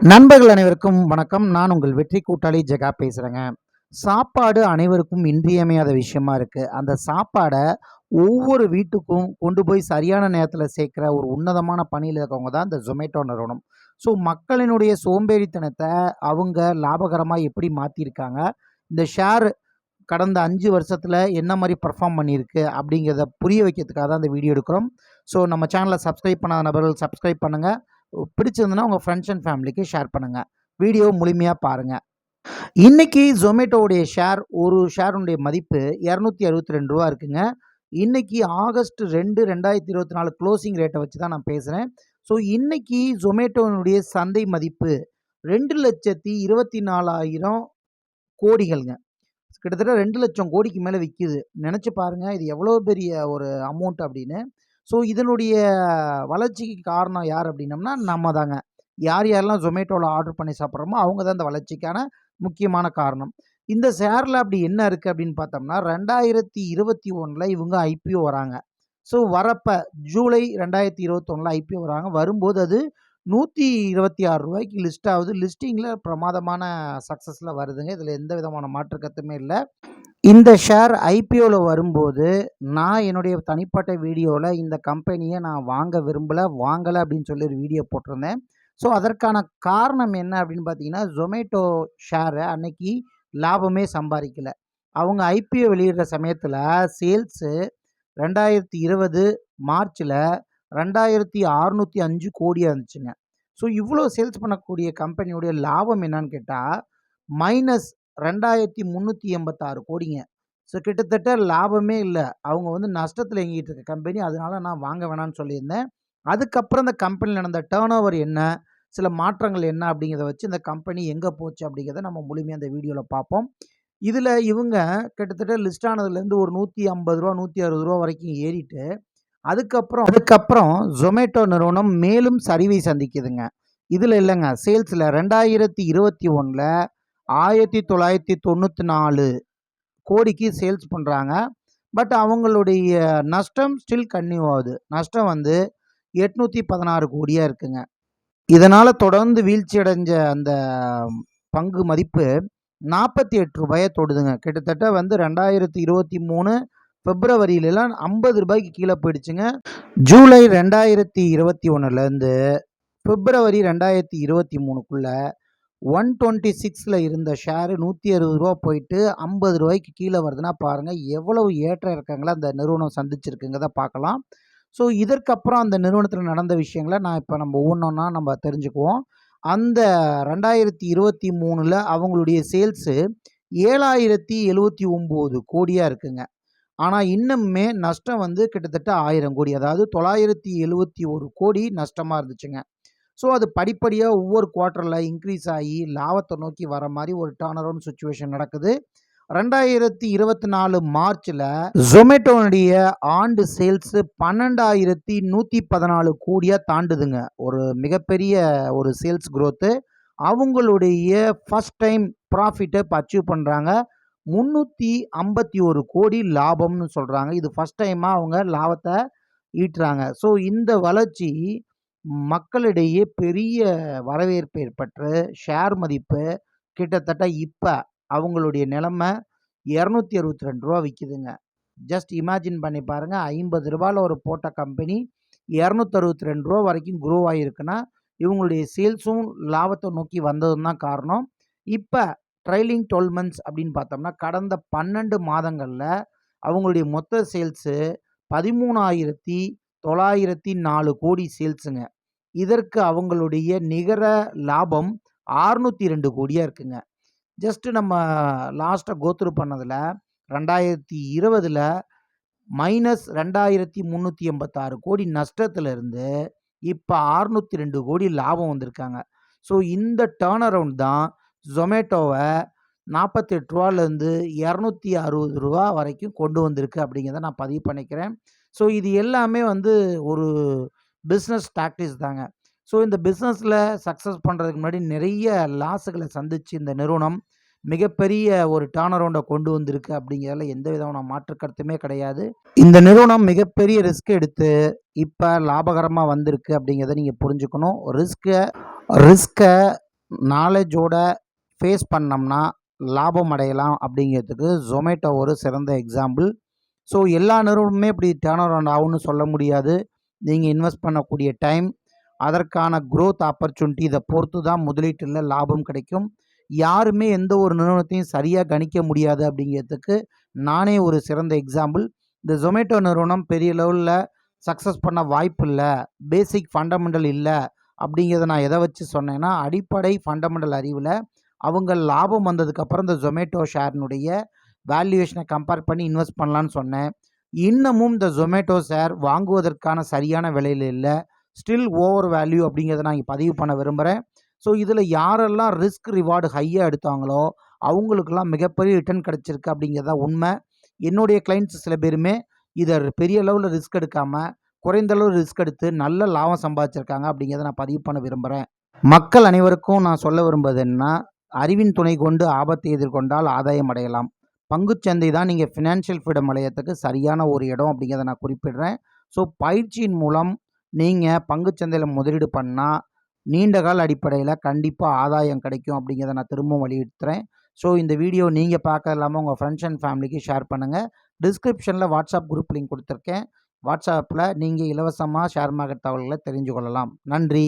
நண்பர்கள் அனைவருக்கும் வணக்கம். நான் உங்கள் வெற்றி கூட்டாளி ஜெகா பேசுகிறேங்க சாப்பாடு அனைவருக்கும் இன்றியமையாத விஷயமா இருக்குது அந்த சாப்பாடை ஒவ்வொரு வீட்டுக்கும் கொண்டு போய் சரியான நேரத்தில் சேர்க்குற ஒரு உன்னதமான பணியில் இருக்கவங்க தான் இந்த ஜொமேட்டோ நிறுவனம். ஸோ மக்களினுடைய சோம்பேறித்தனத்தை அவங்க லாபகரமாக எப்படி மாற்றிருக்காங்க இந்த ஷேர் கடந்த அஞ்சு வருஷத்தில் என்ன மாதிரி பர்ஃபார்ம் பண்ணியிருக்கு அப்படிங்கிறத புரிய வைக்கிறதுக்காக தான் இந்த வீடியோ எடுக்கிறோம். ஸோ நம்ம சேனலை சப்ஸ்கிரைப் பண்ணாத நபர்கள் சப்ஸ்கிரைப் பண்ணுங்கள் பிடிச்சிருந்துன்னா உங்கள் ஃப்ரெண்ட்ஸ் அண்ட் ஃபேமிலிக்கு ஷேர் பண்ணுங்கள் வீடியோ முழுமையாக பாருங்கள் இன்றைக்கி ஜொமேட்டோவுடைய ஷேர் ஒரு ஷேருடைய மதிப்பு இரநூத்தி அறுபத்தி ரெண்டு ரூபா இருக்குங்க. இன்றைக்கி ஆகஸ்ட் ரெண்டு ரெண்டாயிரத்தி இருபத்தி நாலு க்ளோசிங் ரேட்டை வச்சு தான் நான் பேசுகிறேன் ஸோ இன்றைக்கி ஜொமேட்டோனுடைய சந்தை மதிப்பு ரெண்டு லட்சத்தி இருபத்தி நாலாயிரம் கோடிகள்ங்க. கிட்டத்தட்ட ரெண்டு லட்சம் கோடிக்கு மேலே விற்கிது நினச்சி பாருங்கள் இது எவ்வளோ பெரிய ஒரு அமௌண்ட் அப்படின்னு. ஸோ இதனுடைய வளர்ச்சிக்கு காரணம் யார் அப்படின்னம்னா நம்ம தாங்க. யார் யாரெல்லாம் ஜொமேட்டோவில் ஆர்டர் பண்ணி சாப்பிட்றோமோ அவங்க தான் இந்த வளர்ச்சிக்கான முக்கியமான காரணம். இந்த ஷேரில் அப்படி என்ன இருக்குது அப்படின்னு பார்த்தோம்னா ரெண்டாயிரத்தி இருபத்தி ஒன்றில் இவங்க ஐபிஓ வராங்க. ஸோ வரப்போ ஜூலை ரெண்டாயிரத்தி இருபத்தொன்னில் ஐபிஓ வராங்க. வரும்போது அது நூற்றி இருபத்தி ஆறு ரூபாய்க்கு லிஸ்ட் ஆகுது. லிஸ்டிங்கில் பிரமாதமான சக்ஸஸில் வருதுங்க. இதில் எந்த விதமான மாற்று கருத்துமே இல்லை. இந்த ஷேர் ஐபிஓவில் வரும்போது நான் என்னுடைய தனிப்பட்ட வீடியோவில் இந்த கம்பெனியை நான் வாங்க விரும்பலை வாங்கலை அப்படின்னு சொல்லி ஒரு வீடியோ போட்டிருந்தேன். ஸோ அதற்கான காரணம் என்ன அப்படின்னு பார்த்தீங்கன்னா ஜொமேட்டோ ஷேரை அன்னைக்கு லாபமே சம்பாதிக்கல. அவங்க ஐபிஓ வெளியிடுற சமயத்தில் சேல்ஸு ரெண்டாயிரத்தி இருபது மார்ச்சில் ரெண்டாயிரத்தி அறுநூற்றி அஞ்சு கோடியாக இருந்துச்சுங்க. ஸோ இவ்வளோ சேல்ஸ் பண்ணக்கூடிய கம்பெனியுடைய லாபம் என்னன்னு கேட்டால் மைனஸ் ரெண்டாயிரத்தி முந்நூற்றி எண்பத்தாறு கோடிங்க. ஸோ கிட்டத்தட்ட லாபமே இல்லை. அவங்க வந்து நஷ்டத்தில் இயங்கிட்டு இருக்க கம்பெனி அதனால நான் வாங்க வேணாம்னு சொல்லியிருந்தேன். அதுக்கப்புறம் இந்த கம்பெனியில் நடந்த டேர்ன் ஓவர் என்ன? சில மாற்றங்கள் என்ன? அப்படிங்கிறத வச்சு இந்த கம்பெனி எங்கே போச்சு? அப்படிங்கிறத நம்ம முழுமையாக அந்த வீடியோவில் பார்ப்போம். இதில் இவங்க கிட்டத்தட்ட லிஸ்ட் ஆனதுலேருந்து ஒரு நூற்றி ஐம்பது ரூபா நூற்றி அறுபது ரூபா வரைக்கும் ஏறிட்டு அதுக்கப்புறம் அதுக்கப்புறம் ஜொமேட்டோ நிறுவனம் மேலும் சரிவை சந்திக்குதுங்க. இதில் இல்லைங்க. சேல்ஸில் ரெண்டாயிரத்தி இருபத்தி ஒன்றில் ஆயிரத்தி தொள்ளாயிரத்தி தொண்ணூற்றி நாலு கோடிக்கு சேல்ஸ் பண்ணுறாங்க பட் அவங்களுடைய நஷ்டம் ஸ்டில் கன்னியூ ஆகுது. நஷ்டம் வந்து எட்நூற்றி பதினாறு கோடியாக இருக்குங்க. இதனால் தொடர்ந்து வீழ்ச்சி அடைஞ்ச அந்த பங்கு மதிப்பு நாற்பத்தி எட்டு ரூபாயை தொடுதுங்க. கிட்டத்தட்ட வந்து ரெண்டாயிரத்தி இருபத்தி மூணு பிப்ரவரியிலலாம் ஐம்பது ரூபாய்க்கு கீழே போயிடுச்சுங்க. ஜூலை ரெண்டாயிரத்தி இருபத்தி ஒன்றுலேருந்து பிப்ரவரி ரெண்டாயிரத்தி இருபத்தி மூணுக்குள்ளே ஒன் டுவெண்ட்டி சிக்ஸில் இருந்த ஷேரு நூற்றி அறுபது ரூபா போயிட்டு ஐம்பது ரூபாய்க்கு கீழே வருதுன்னா பாருங்கள் எவ்வளவு ஏற்ற இறக்கங்களை அந்த நிறுவனம் சந்திச்சிருக்குங்கிறத பார்க்கலாம். ஸோ இதற்கப்புறம் அந்த நிறுவனத்தில் நடந்த விஷயங்களை நான் இப்போ நம்ம ஒவ்வொன்றா நம்ம தெரிஞ்சுக்குவோம். அந்த ரெண்டாயிரத்தி இருபத்தி மூணில் அவங்களுடைய சேல்ஸு ஏழாயிரத்தி எழுவத்தி ஒம்பது கோடியாக இருக்குங்க. ஆனால் இன்னுமே நஷ்டம் வந்து கிட்டத்தட்ட ஆயிரம் கோடி அதாவது தொள்ளாயிரத்தி எழுவத்தி ஒரு கோடி நஷ்டமாக இருந்துச்சுங்க. ஸோ அது படிப்படியாக ஒவ்வொரு குவார்ட்டரில் இன்க்ரீஸ் ஆகி லாபத்தை நோக்கி வர மாதிரி ஒரு டர்ன் அரவுண்ட் சுச்சுவேஷன் நடக்குது. ரெண்டாயிரத்தி இருபத்தி நாலு மார்ச்சில் ஜொமேட்டோனுடைய ஆண்டு சேல்ஸு பன்னெண்டாயிரத்தி நூற்றி பதினாலு கோடியாக தாண்டுதுங்க. ஒரு மிகப்பெரிய ஒரு சேல்ஸ் க்ரோத்து அவங்களுடைய ஃபஸ்ட் டைம் ப்ராஃபிட்டை இப்போ அச்சீவ் பண்ணுறாங்க முந்நூற்றி ஐம்பத்தி ஒரு கோடி லாபம்னு சொல்கிறாங்க இது ஃபஸ்ட் டைமாக அவங்க லாபத்தை ஈட்டுறாங்க. ஸோ இந்த வளர்ச்சி மக்களிடையே பெரிய வரவேற்பு ஏற்பட்டு ஷேர் மதிப்பு கிட்டத்தட்ட இப்போ அவங்களுடைய நிலமை இரநூத்தி அறுபத்தி ரெண்டு ரூபா விற்கிதுங்க ஜஸ்ட் இமேஜின் பண்ணி பாருங்கள் ஐம்பது ரூபாயில் ஒரு போட்ட கம்பெனி இரநூத்தறுபத்தி ரெண்டு ரூபா வரைக்கும் குரோ ஆகிருக்குன்னா இவங்களுடைய சேல்ஸும் லாபத்தை நோக்கி வந்ததும் தான் காரணம். இப்போ ட்ரைலிங் டுவெல் மந்த்ஸ் அப்படின்னு பார்த்தோம்னா கடந்த பன்னெண்டு மாதங்களில் அவங்களுடைய மொத்த சேல்ஸு பதிமூணாயிரத்தி தொள்ளாயிரத்தி நாலு கோடி சேல்ஸுங்க இதற்கு அவங்களுடைய நிகர லாபம் ஆறுநூற்றி ரெண்டு கோடியாக இருக்குங்க. ஜஸ்ட்டு நம்ம லாஸ்ட்டாக கோத்ரூ பண்ணதில் ரெண்டாயிரத்தி இருபதில் மைனஸ் ரெண்டாயிரத்தி முந்நூற்றி எண்பத்தாறு கோடி நஷ்டத்தில் இருந்து இப்போ அறுநூற்றி ரெண்டு கோடி லாபம் வந்திருக்காங்க. ஸோ இந்த டேர்ன் அரவுண்ட் தான் ஜொமேட்டோவை நாற்பத்தெட்டு ரூபாலேருந்து இரநூத்தி அறுபது ரூபா வரைக்கும் கொண்டு வந்திருக்கு அப்படிங்கிறத நான் பதிவு பண்ணிக்கிறேன். ஸோ இது எல்லாமே வந்து ஒரு பிஸ்னஸ் டாக்டிஸ் தாங்க. ஸோ இந்த பிஸ்னஸில் சக்ஸஸ் பண்ணுறதுக்கு முன்னாடி நிறைய லாஸுகளை சந்திச்சு இந்த நிறுவனம் மிகப்பெரிய ஒரு டேர்ன் அரௌண்டை கொண்டு வந்திருக்கு அப்படிங்கிறதுல எந்த விதமான மாற்று கருத்துமே கிடையாது. இந்த நிறுவனம் மிகப்பெரிய ரிஸ்க் எடுத்து இப்போ லாபகரமாக வந்திருக்கு அப்படிங்கிறத நீங்கள் புரிஞ்சுக்கணும். ரிஸ்க்கை ரிஸ்க்கை நாலேஜோட ஃபேஸ் பண்ணோம்னா லாபம் அடையலாம் அப்படிங்கிறதுக்கு ஜொமேட்டோ ஒரு சிறந்த எக்ஸாம்பிள் ஸோ எல்லா நிறுவனமுமே இப்படி டேர்ன் அரவுண்ட் ஆகும்னு சொல்ல முடியாது. நீங்கள் இன்வெஸ்ட் பண்ணக்கூடிய டைம் அதற்கான க்ரோத் ஆப்பர்ச்சுனிட்டி இதை பொறுத்து தான் முதலீட்டில் லாபம் கிடைக்கும். யாருமே எந்த ஒரு நிறுவனத்தையும் சரியாக கணிக்க முடியாது அப்படிங்கிறதுக்கு நானே ஒரு சிறந்த எக்ஸாம்பிள் இந்த ஜொமேட்டோ நிறுவனம் பெரிய லெவலில் சக்ஸஸ் பண்ண வாய்ப்பு இல்லை பேசிக் ஃபண்டமெண்டல் இல்லை அப்படிங்கிறத நான் எதை வச்சு சொன்னேன்னா அடிப்படை ஃபண்டமெண்டல் அறிவில் அவங்க லாபம் வந்ததுக்கப்புறம் இந்த ஜொமேட்டோ ஷேர்னுடைய வேல்யூவேஷனை கம்பேர் பண்ணி இன்வெஸ்ட் பண்ணலான்னு சொன்னேன். இன்னமும் இந்த ஜொமேட்டோ ஷேர் வாங்குவதற்கான சரியான விலையில் இல்லை. ஸ்டில் ஓவர் வேல்யூ அப்படிங்கிறத நான் இங்கே பதிவு பண்ண விரும்புகிறேன் ஸோ இதில் யாரெல்லாம் ரிஸ்க் ரிவார்டு ஹையாக எடுத்தாங்களோ அவங்களுக்கெல்லாம் மிகப்பெரிய ரிட்டர்ன் கிடச்சிருக்கு அப்படிங்கிறத உண்மை. என்னுடைய கிளைண்ட்ஸ் சில பேருமே இதை பெரிய அளவில் ரிஸ்க் எடுக்காமல் குறைந்த அளவு ரிஸ்க் எடுத்து நல்ல லாபம் சம்பாதிச்சிருக்காங்க அப்படிங்கிறத நான் பதிவு பண்ண விரும்புகிறேன் மக்கள் அனைவருக்கும் நான் சொல்ல விரும்புவது என்ன அறிவின் துணை கொண்டு ஆபத்தை எதிர்கொண்டால் ஆதாயம் அடையலாம். பங்குச்சந்தை தான் நீங்கள் ஃபினான்ஷியல் ஃப்ரீடம் வளையத்துக்கு சரியான ஒரு இடம் அப்படிங்கிறத நான் குறிப்பிடுறேன். ஸோ பயிற்சியின் மூலம் நீங்கள் பங்குச்சந்தையில் முதலீடு பண்ணால் நீண்ட கால அடிப்படையில் கண்டிப்பாக ஆதாயம் கிடைக்கும் அப்படிங்கிறத நான் திரும்பவும் வலியுறுத்துறேன். ஸோ இந்த வீடியோ நீங்கள் பார்க்க இல்லாமல் உங்கள் ஃப்ரெண்ட்ஸ் அண்ட் ஃபேமிலிக்கு ஷேர் பண்ணுங்கள் டிஸ்கிரிப்ஷனில் வாட்ஸ்அப் குரூப் லிங்க் கொடுத்துருக்கேன். வாட்ஸ்அப்பில் நீங்கள் இலவசமாக ஷேர் மார்க்கெட் தகவல்களை தெரிஞ்சு கொள்ளலாம் நன்றி.